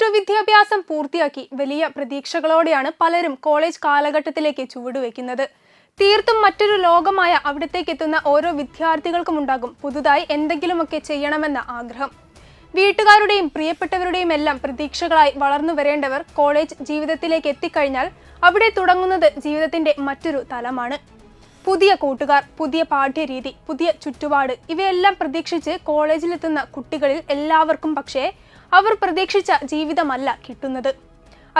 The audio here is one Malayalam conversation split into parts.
ടു വിദ്യാഭ്യാസം പൂർത്തിയാക്കി വലിയ പ്രതീക്ഷകളോടെയാണ് പലരും കോളേജ് കാലഘട്ടത്തിലേക്ക് ചുവടുവെക്കുന്നത്. തീർത്തും മറ്റൊരു ലോകമായ അവിടത്തേക്ക് എത്തുന്ന ഓരോ വിദ്യാർത്ഥികൾക്കും ഉണ്ടാകും പുതുതായി എന്തെങ്കിലുമൊക്കെ ചെയ്യണമെന്ന ആഗ്രഹം. വീട്ടുകാരുടെയും പ്രിയപ്പെട്ടവരുടെയും എല്ലാം പ്രതീക്ഷകളായി വളർന്നു വരേണ്ടവർ കോളേജ് ജീവിതത്തിലേക്ക് എത്തിക്കഴിഞ്ഞാൽ അവിടെ തുടങ്ങുന്നത് ജീവിതത്തിന്റെ മറ്റൊരു തലമാണ്. പുതിയ കൂട്ടുകാർ പുതിയ പാഠ്യരീതി പുതിയ ചുറ്റുപാട് ഇവയെല്ലാം പ്രതീക്ഷിച്ച് കോളേജിലെത്തുന്ന കുട്ടികളിൽ എല്ലാവർക്കും പക്ഷേ അവർ പ്രതീക്ഷിച്ച ജീവിതമല്ല കിട്ടുന്നത്.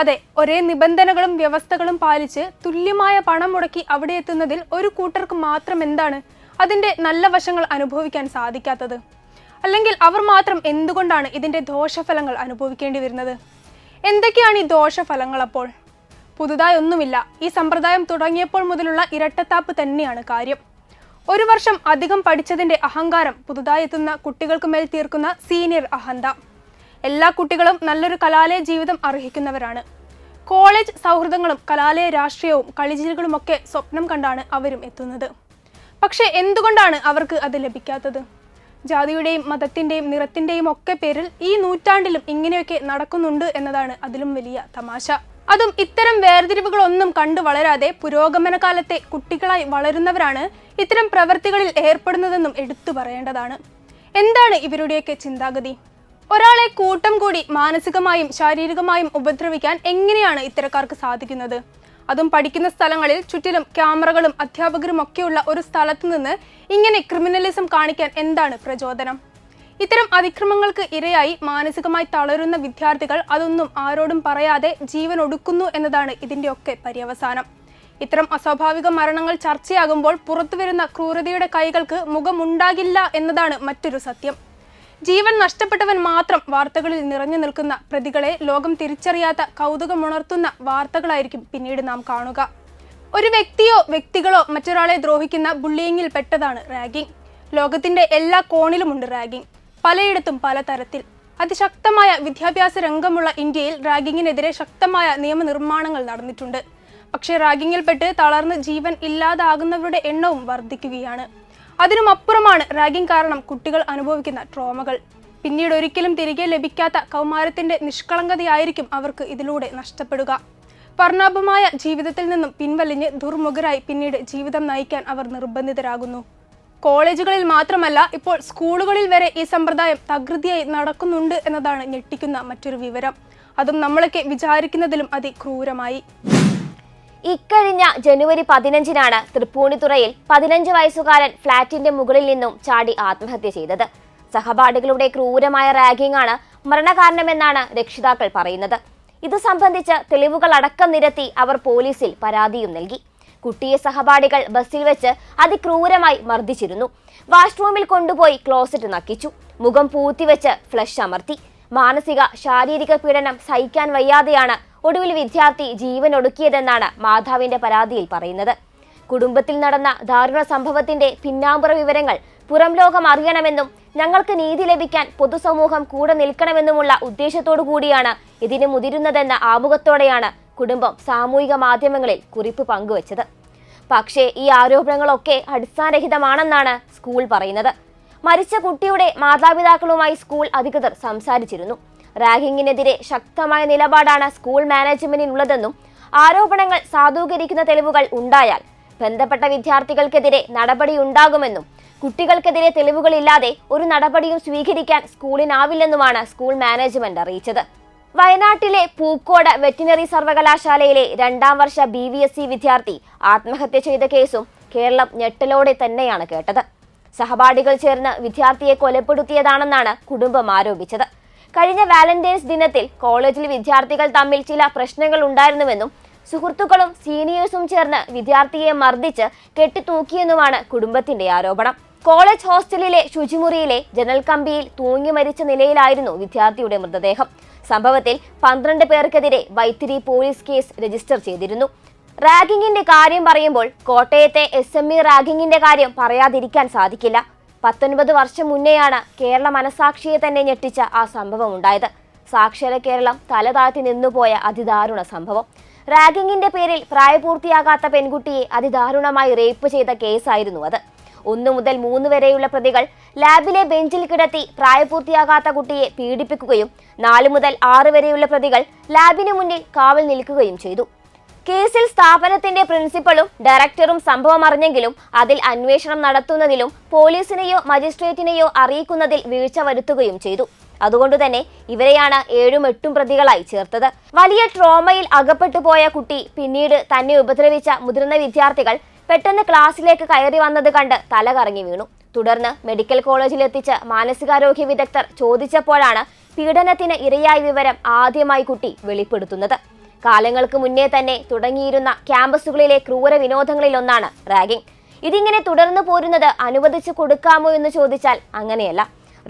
അതെ ഒരേ നിബന്ധനകളും വ്യവസ്ഥകളും പാലിച്ച് തുല്യമായ പണം മുടക്കി അവിടെ എത്തുന്നതിൽ ഒരു കൂട്ടർക്ക് മാത്രം എന്താണ് അതിന്റെ നല്ല വശങ്ങൾ അനുഭവിക്കാൻ സാധിക്കാത്തത്? അല്ലെങ്കിൽ അവർ മാത്രം എന്തുകൊണ്ടാണ് ഇതിന്റെ ദോഷഫലങ്ങൾ അനുഭവിക്കേണ്ടി വരുന്നത്? എന്തൊക്കെയാണ് ഈ ദോഷഫലങ്ങൾ അപ്പോൾ? പുതുതായി ഒന്നുമില്ല. ഈ സമ്പ്രദായം തുടങ്ങിയപ്പോൾ മുതലുള്ള ഇരട്ടത്താപ്പ് തന്നെയാണ് കാര്യം. ഒരു വർഷം അധികം പഠിച്ചതിന്റെ അഹങ്കാരം പുതുതായി എത്തുന്ന കുട്ടികൾക്ക് മേൽ തീർക്കുന്ന സീനിയർ അഹന്ത. എല്ലാ കുട്ടികളും നല്ലൊരു കലാലയ ജീവിതം അർഹിക്കുന്നവരാണ്. കോളേജ് സൗഹൃദങ്ങളും കലാലയ രാഷ്ട്രീയവും കളിചിലുകളുമൊക്കെ സ്വപ്നം കണ്ടാണ് അവരും എത്തുന്നത്. പക്ഷേ എന്തുകൊണ്ടാണ് അവർക്ക് അത് ലഭിക്കാത്തത്? ജാതിയുടെയും മതത്തിന്റെയും നിറത്തിന്റെയും ഒക്കെ പേരിൽ ഈ നൂറ്റാണ്ടിലും ഇങ്ങനെയൊക്കെ നടക്കുന്നുണ്ട് എന്നതാണ് അതിലും വലിയ തമാശ. അതും ഇത്തരം വേർതിരിവുകളൊന്നും കണ്ടു വളരാതെ പുരോഗമന കാലത്തെ കുട്ടികളായി വളരുന്നവരാണ് ഇത്തരം പ്രവൃത്തികളിൽ ഏർപ്പെടുന്നതെന്നും എടുത്തു പറയേണ്ടതാണ്. എന്താണ് ഇവരുടെയൊക്കെ ചിന്താഗതി? ഒരാളെ കൂട്ടം കൂടി മാനസികമായും ശാരീരികമായും ഉപദ്രവിക്കാൻ എങ്ങനെയാണ് ഇത്തരക്കാർക്ക് സാധിക്കുന്നത്? അതും പഠിക്കുന്ന സ്ഥലങ്ങളിൽ ചുറ്റിലും ക്യാമറകളും അധ്യാപകരും ഒക്കെയുള്ള ഒരു സ്ഥലത്ത് നിന്ന് ഇങ്ങനെ ക്രിമിനലിസം കാണിക്കാൻ എന്താണ് പ്രചോദനം? ഇത്തരം അതിക്രമങ്ങൾക്ക് ഇരയായി മാനസികമായി തളരുന്ന വിദ്യാർത്ഥികൾ അതൊന്നും ആരോടും പറയാതെ ജീവൻ ഒടുക്കുന്നു എന്നതാണ് ഇതിന്റെയൊക്കെ പര്യവസാനം. ഇത്തരം അസ്വാഭാവിക മരണങ്ങൾ ചർച്ചയാകുമ്പോൾ പുറത്തുവരുന്ന ക്രൂരതയുടെ കൈകൾക്ക് മുഖമുണ്ടാകില്ല എന്നതാണ് മറ്റൊരു സത്യം. ജീവൻ നഷ്ടപ്പെട്ടവൻ മാത്രം വാർത്തകളിൽ നിറഞ്ഞു നിൽക്കുന്ന പ്രതികളെ ലോകം തിരിച്ചറിയാത്ത കൗതുകമുണർത്തുന്ന വാർത്തകളായിരിക്കും പിന്നീട് നാം കാണുക. ഒരു വ്യക്തിയോ വ്യക്തികളോ മറ്റൊരാളെ ദ്രോഹിക്കുന്ന ബുള്ളിയിങ്ങിൽ പെട്ടതാണ് റാഗിംഗ് ലോകത്തിന്റെ എല്ലാ കോണിലുമുണ്ട് റാഗിംഗ് പലയിടത്തും പലതരത്തിൽ അതിശക്തമായ വിദ്യാഭ്യാസ രംഗമുള്ള ഇന്ത്യയിൽ റാഗിങ്ങിനെതിരെ ശക്തമായ നിയമനിർമ്മാണങ്ങൾ നടന്നിട്ടുണ്ട്. പക്ഷേ റാഗിങ്ങിൽപ്പെട്ട് തളർന്ന് ജീവൻ ഇല്ലാതാകുന്നവരുടെ എണ്ണവും വർദ്ധിക്കുകയാണ്. അതിനുമപ്പുറമാണ് റാഗിംഗ് കാരണം കുട്ടികൾ അനുഭവിക്കുന്ന ട്രോമകൾ. പിന്നീട് ഒരിക്കലും തിരികെ ലഭിക്കാത്ത കൗമാരത്തിന്റെ നിഷ്കളങ്കതയായിരിക്കും അവർക്ക് ഇതിലൂടെ നഷ്ടപ്പെടുക. വർണാഭമായ ജീവിതത്തിൽ നിന്നും പിൻവലിഞ്ഞ് ദുർമുഖരായി പിന്നീട് ജീവിതം നയിക്കാൻ അവർ നിർബന്ധിതരാകുന്നു. കോളേജുകളിൽ മാത്രമല്ല ഇപ്പോൾ സ്കൂളുകളിൽ വരെ ഈ സമ്പ്രദായം തകൃതിയായി നടക്കുന്നുണ്ട് എന്നതാണ് ഞെട്ടിക്കുന്ന മറ്റൊരു വിവരം. അതും നമ്മളൊക്കെ വിചാരിക്കുന്നതിലും അതിക്രൂരമായി. ഇക്കഴിഞ്ഞ ജനുവരി പതിനഞ്ചിനാണ് തൃപ്പൂണിത്തുറയിൽ പതിനഞ്ച് വയസ്സുകാരൻ ഫ്ളാറ്റിന്റെ മുകളിൽ നിന്നും ചാടി ആത്മഹത്യ ചെയ്തത്. സഹപാഠികളുടെ ക്രൂരമായ റാഗിംഗ് ആണ് മരണകാരണമെന്നാണ് രക്ഷിതാക്കൾ പറയുന്നത്. ഇത് സംബന്ധിച്ച് തെളിവുകൾ അടക്കം നിരത്തി അവർ പോലീസിൽ പരാതിയും നൽകി. കുട്ടിയെ സഹപാഠികൾ ബസ്സിൽ വെച്ച് അതിക്രൂരമായി മർദ്ദിച്ചിരുന്നു. വാഷ്റൂമിൽ കൊണ്ടുപോയി ക്ലോസറ്റ് നക്കിച്ചു. മുഖം പൂത്തിവെച്ച് ഫ്ലഷ് അമർത്തി. മാനസിക ശാരീരിക പീഡനം സഹിക്കാൻ വയ്യാതെയാണ് ഒടുവിൽ വിദ്യാർത്ഥി ജീവൻ ഒടുക്കിയതെന്നാണ് മാതാവിന്റെ പരാതിയിൽ പറയുന്നത്. കുടുംബത്തിൽ നടന്ന ദാരുണ സംഭവത്തിന്റെ പിന്നാമ്പുറ വിവരങ്ങൾ പുറം ലോകം അറിയണമെന്നും ഞങ്ങൾക്ക് നീതി ലഭിക്കാൻ പൊതുസമൂഹം കൂടെ നിൽക്കണമെന്നുമുള്ള ഉദ്ദേശത്തോടു കൂടിയാണ് ഇതിന് മുതിരുന്നതെന്ന ആമുഖത്തോടെയാണ് കുടുംബം സാമൂഹിക മാധ്യമങ്ങളിൽ കുറിപ്പ് പങ്കുവച്ചത്. പക്ഷേ ഈ ആരോപണങ്ങളൊക്കെ അടിസ്ഥാനരഹിതമാണെന്നാണ് സ്കൂൾ പറയുന്നത്. മരിച്ച കുട്ടിയുടെ മാതാപിതാക്കളുമായി സ്കൂൾ അധികൃതർ സംസാരിച്ചിരുന്നു. റാഗിങ്ങിനെതിരെ ശക്തമായ നിലപാടാണ് സ്കൂൾ മാനേജ്മെന്റിനുള്ളതെന്നും ആരോപണങ്ങൾ സാധൂകരിക്കുന്ന തെളിവുകൾ ഉണ്ടായാൽ ബന്ധപ്പെട്ട വിദ്യാർത്ഥികൾക്കെതിരെ നടപടിയുണ്ടാകുമെന്നും കുട്ടികൾക്കെതിരെ തെളിവുകളില്ലാതെ ഒരു നടപടിയും സ്വീകരിക്കാൻ സ്കൂളിനാവില്ലെന്നുമാണ് സ്കൂൾ മാനേജ്മെന്റ് അറിയിച്ചത്. വയനാട്ടിലെ പൂക്കോട് വെറ്റിനറി സർവകലാശാലയിലെ രണ്ടാം വർഷ ബി വി എസ് സി വിദ്യാർത്ഥി ആത്മഹത്യ ചെയ്ത കേസും കേരളം ഞെട്ടലോടെ തന്നെയാണ് കേട്ടത്. സഹപാഠികൾ ചേർന്ന് വിദ്യാർത്ഥിയെ കൊലപ്പെടുത്തിയതാണെന്നാണ് കുടുംബം ആരോപിച്ചത്. കഴിഞ്ഞ വാലന്റൈൻസ് ദിനത്തിൽ കോളേജിൽ വിദ്യാർത്ഥികൾ തമ്മിൽ ചില പ്രശ്നങ്ങൾ ഉണ്ടായിരുന്നുവെന്നും സുഹൃത്തുക്കളും സീനിയേഴ്സും ചേർന്ന് വിദ്യാർത്ഥിയെ മർദ്ദിച്ച് കെട്ടിത്തൂക്കിയെന്നുമാണ് കുടുംബത്തിന്റെ ആരോപണം. കോളേജ് ഹോസ്റ്റലിലെ ശുചിമുറിയിലെ ജനൽ കമ്പിയിൽ തൂങ്ങി മരിച്ച നിലയിലായിരുന്നു വിദ്യാർത്ഥിയുടെ മൃതദേഹം. സംഭവത്തിൽ പന്ത്രണ്ട് പേർക്കെതിരെ വൈത്തിരി പോലീസ് കേസ് രജിസ്റ്റർ ചെയ്തിരുന്നു. റാഗിങ്ങിന്റെ കാര്യം പറയുമ്പോൾ കോട്ടയത്തെ എസ് എം ഇ റാഗിങ്ങിന്റെ കാര്യം പറയാതിരിക്കാൻ സാധിക്കില്ല. പത്തൊൻപത് വർഷം മുന്നെയാണ് കേരള മനസാക്ഷിയെ തന്നെ ഞെട്ടിച്ച ആ സംഭവം ഉണ്ടായത്. സാക്ഷര കേരളം തലതാഴ്ത്തി നിന്നുപോയ അതിദാരുണ സംഭവം. റാഗിങ്ങിന്റെ പേരിൽ പ്രായപൂർത്തിയാകാത്ത പെൺകുട്ടിയെ അതിദാരുണമായി റേപ്പ് ചെയ്ത കേസായിരുന്നു അത്. ഒന്നു മുതൽ മൂന്ന് വരെയുള്ള പ്രതികൾ ലാബിലെ ബെഞ്ചിൽ കിടത്തി പ്രായപൂർത്തിയാകാത്ത കുട്ടിയെ പീഡിപ്പിക്കുകയും നാല് മുതൽ ആറ് വരെയുള്ള പ്രതികൾ ലാബിന് മുന്നിൽ കാവൽ നിൽക്കുകയും ചെയ്തു. കേസിൽ സ്ഥാപനത്തിന്റെ പ്രിൻസിപ്പളും ഡയറക്ടറും സംഭവം അറിഞ്ഞെങ്കിലും അതിൽ അന്വേഷണം നടത്തുന്നതിലും പോലീസിനെയോ മജിസ്ട്രേറ്റിനെയോ അറിയിക്കുന്നതിൽ വീഴ്ച വരുത്തുകയും ചെയ്തു. അതുകൊണ്ട് തന്നെ ഇവരെയാണ് ഏഴും എട്ടും പ്രതികളായി ചേർത്തത്. വലിയ ട്രോമയിൽ അകപ്പെട്ടു പോയ കുട്ടി പിന്നീട് തന്നെ ഉപദ്രവിച്ച മുതിർന്ന വിദ്യാർത്ഥികൾ പെട്ടെന്ന് ക്ലാസ്സിലേക്ക് കയറി വന്നത് കണ്ട് തല കറങ്ങി വീണു. തുടർന്ന് മെഡിക്കൽ കോളേജിൽ എത്തിച്ച മാനസികാരോഗ്യ വിദഗ്ധർ ചോദിച്ചപ്പോഴാണ് പീഡനത്തിന് ഇരയായ വിവരം ആദ്യമായി കുട്ടി വെളിപ്പെടുത്തുന്നത്. കാലങ്ങൾക്ക് മുന്നേ തന്നെ തുടങ്ങിയിരുന്ന ക്യാമ്പസുകളിലെ ക്രൂര വിനോദങ്ങളിലൊന്നാണ് റാഗിംഗ്. ഇതിങ്ങനെ തുടർന്നു പോരുന്നത് അനുവദിച്ചു കൊടുക്കാമോ എന്ന് ചോദിച്ചാൽ അങ്ങനെയല്ല.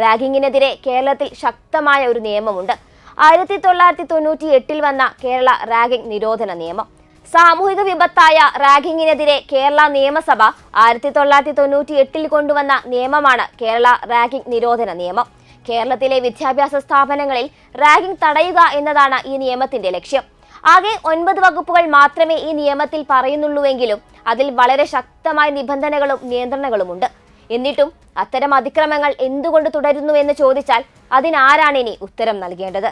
റാഗിങ്ങിനെതിരെ കേരളത്തിൽ ശക്തമായ ഒരു നിയമമുണ്ട്. ആയിരത്തി തൊള്ളായിരത്തി തൊണ്ണൂറ്റി എട്ടിൽ വന്ന കേരള റാഗിംഗ് നിരോധന നിയമം. സാമൂഹിക വിപത്തായ റാഗിങ്ങിനെതിരെ കേരള നിയമസഭ ആയിരത്തി തൊള്ളായിരത്തി തൊണ്ണൂറ്റി എട്ടിൽ കൊണ്ടുവന്ന നിയമമാണ് കേരള റാഗിംഗ് നിരോധന നിയമം. കേരളത്തിലെ വിദ്യാഭ്യാസ സ്ഥാപനങ്ങളിൽ റാഗിംഗ് തടയുക എന്നതാണ് ഈ നിയമത്തിന്റെ ലക്ഷ്യം. ആകെ ഒൻപത് വകുപ്പുകൾ മാത്രമേ ഈ നിയമത്തിൽ പറയുന്നുള്ളൂവെങ്കിലും അതിൽ വളരെ ശക്തമായ നിബന്ധനകളും നിയന്ത്രണങ്ങളുമുണ്ട്. എന്നിട്ടും അത്തരം അതിക്രമങ്ങൾ എന്തുകൊണ്ട് തുടരുന്നു എന്ന് ചോദിച്ചാൽ അതിനാരാണ് ഇനി ഉത്തരം നൽകേണ്ടത്?